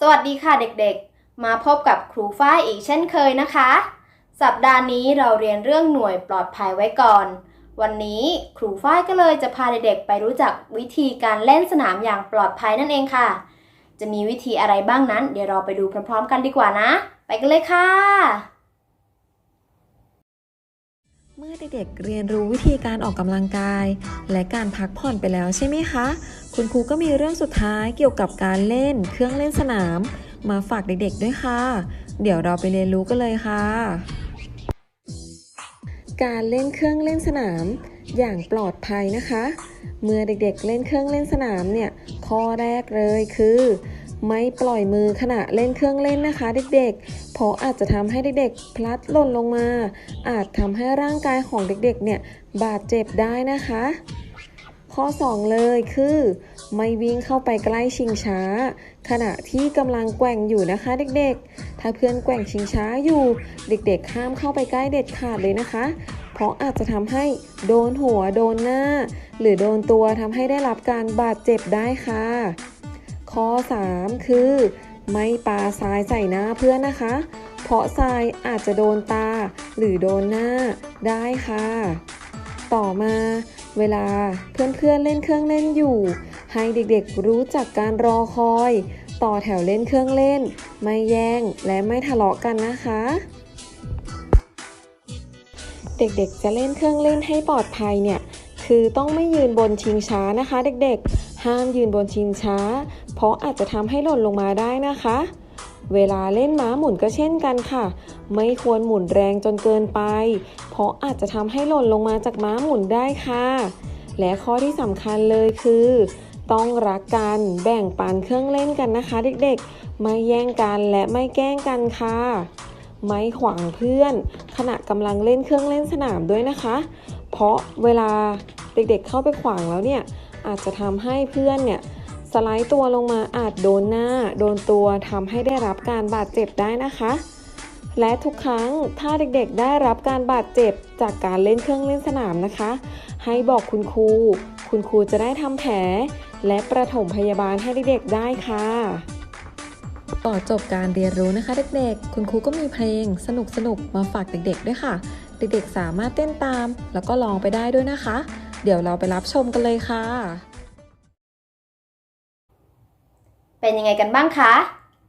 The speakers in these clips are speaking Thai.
สวัสดีค่ะเด็กๆ มาพบกับครูฝ้ายอีกเช่นเคยนะคะ สัปดาห์นี้เราเรียนเรื่องหน่วยปลอดภัยไว้ก่อน วันนี้ครูฝ้ายก็เลยจะพาเด็กๆ ไปรู้จักวิธีการเล่นสนามอย่างปลอดภัยนั่นเองค่ะ จะมีวิธีอะไรบ้างนั้น เดี๋ยวเราไปดูพร้อมๆ กันดีกว่านะ ไปกันเลยค่ะ เมื่อเด็กๆเรียนรู้วิธีการออกกำลังกาย และการพักผ่อนไปแล้วใช่ไหมคะ คุณครูก็มีเรื่องสุดท้ายเกี่ยวกับการเล่น เครื่องเล่นสนาม มาฝากเด็กๆด้วยค่ะ เดี๋ยวเราไปเรียนรู้กันเลยค่ะ การเล่นเครื่องเล่นสนาม อย่างปลอดภัยนะคะ เมื่อเด็กๆเล่นเครื่องเล่นสนามเนี่ย ข้อแรกเลยคือ ไม่ปล่อยมือขณะเล่นเครื่องเล่นนะคะ เด็กๆ เพราะอาจจะทำให้เด็กๆ พลัดหล่นลงมา อาจทำให้ร่างกายของเด็กๆ เนี่ยบาดเจ็บได้นะคะ ข้อ 2 เลยคือ ไม่วิ่งเข้าไปใกล้ชิงช้า ขณะที่กำลังแกว่งอยู่นะคะ เด็กๆ ถ้าเพื่อนแกว่งชิงช้าอยู่ เด็กๆ ห้ามเข้าไปใกล้เด็ดขาดเลยนะคะ เพราะอาจจะทำให้โดนหัวโดนหน้า หรือโดนตัวทำให้ได้รับการบาดเจ็บได้ค่ะ ข้อ 3 คือ ไม่ปาทรายใส่หน้าเพื่อนนะคะ เพราะทรายอาจจะโดนตาหรือโดนหน้าได้ค่ะ ต่อมาเวลาเพื่อนๆเล่นเครื่องเล่นอยู่ ให้เด็กๆรู้จักการรอคอย ต่อแถวเล่นเครื่องเล่น ไม่แย่งและไม่ทะเลาะกันนะคะ เด็กๆจะเล่นเครื่องเล่นให้ปลอดภัยเนี่ยคือต้องไม่ยืนบนชิงช้านะคะ เด็กๆ ห้ามยืนบนชิงช้า เพราะอาจจะทำให้หล่นลงมาได้นะคะ เวลาเล่นม้าหมุนก็เช่นกันค่ะ ไม่ควรหมุนแรงจนเกินไป เพราะอาจจะทำให้หล่นลงมาจากม้าหมุนได้ค่ะ และข้อที่สำคัญเลยคือ ต้องรักกันแบ่งปันเครื่องเล่นกันนะคะ เด็กๆ ไม่แย่งกันและไม่แกล้งกันค่ะไม่ขวางเพื่อน ขณะกำลังเล่นเครื่องเล่นสนามด้วยนะคะ เพราะเวลาเด็กๆเข้าไปขวางแล้วเนี่ย อาจจะทำให้เพื่อนเนี่ยสไลด์ตัวลงมาอาจโดนหน้า โดนตัวทำให้ได้รับการบาดเจ็บได้นะคะ และทุกครั้งถ้าเด็กๆได้รับการบาดเจ็บจากการเล่นเครื่องเล่นสนามนะคะ ให้บอกคุณครู คุณครูจะได้ทำแผล และประถมพยาบาลให้เด็กๆได้ค่ะต่อจบการเรียนรู้นะคะเด็กๆ คุณครูก็มีเพลงสนุกๆ มาฝากเด็กๆด้วยค่ะ เด็กๆสามารถเต้นตาม แล้วก็ร้องไปได้ด้วยนะคะ เดี๋ยวเราไปรับชมกันเลยค่ะ เป็นยังไงกันบ้างคะ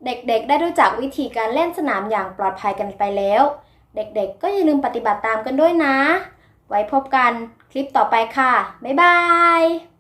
เด็กๆ ได้รู้จักวิธีการเล่นสนามอย่างปลอดภัยกันไปแล้ว เด็กๆ ก็อย่าลืมปฏิบัติตามกันด้วยนะ ไว้พบกันคลิปต่อไปค่ะ บ๊ายบาย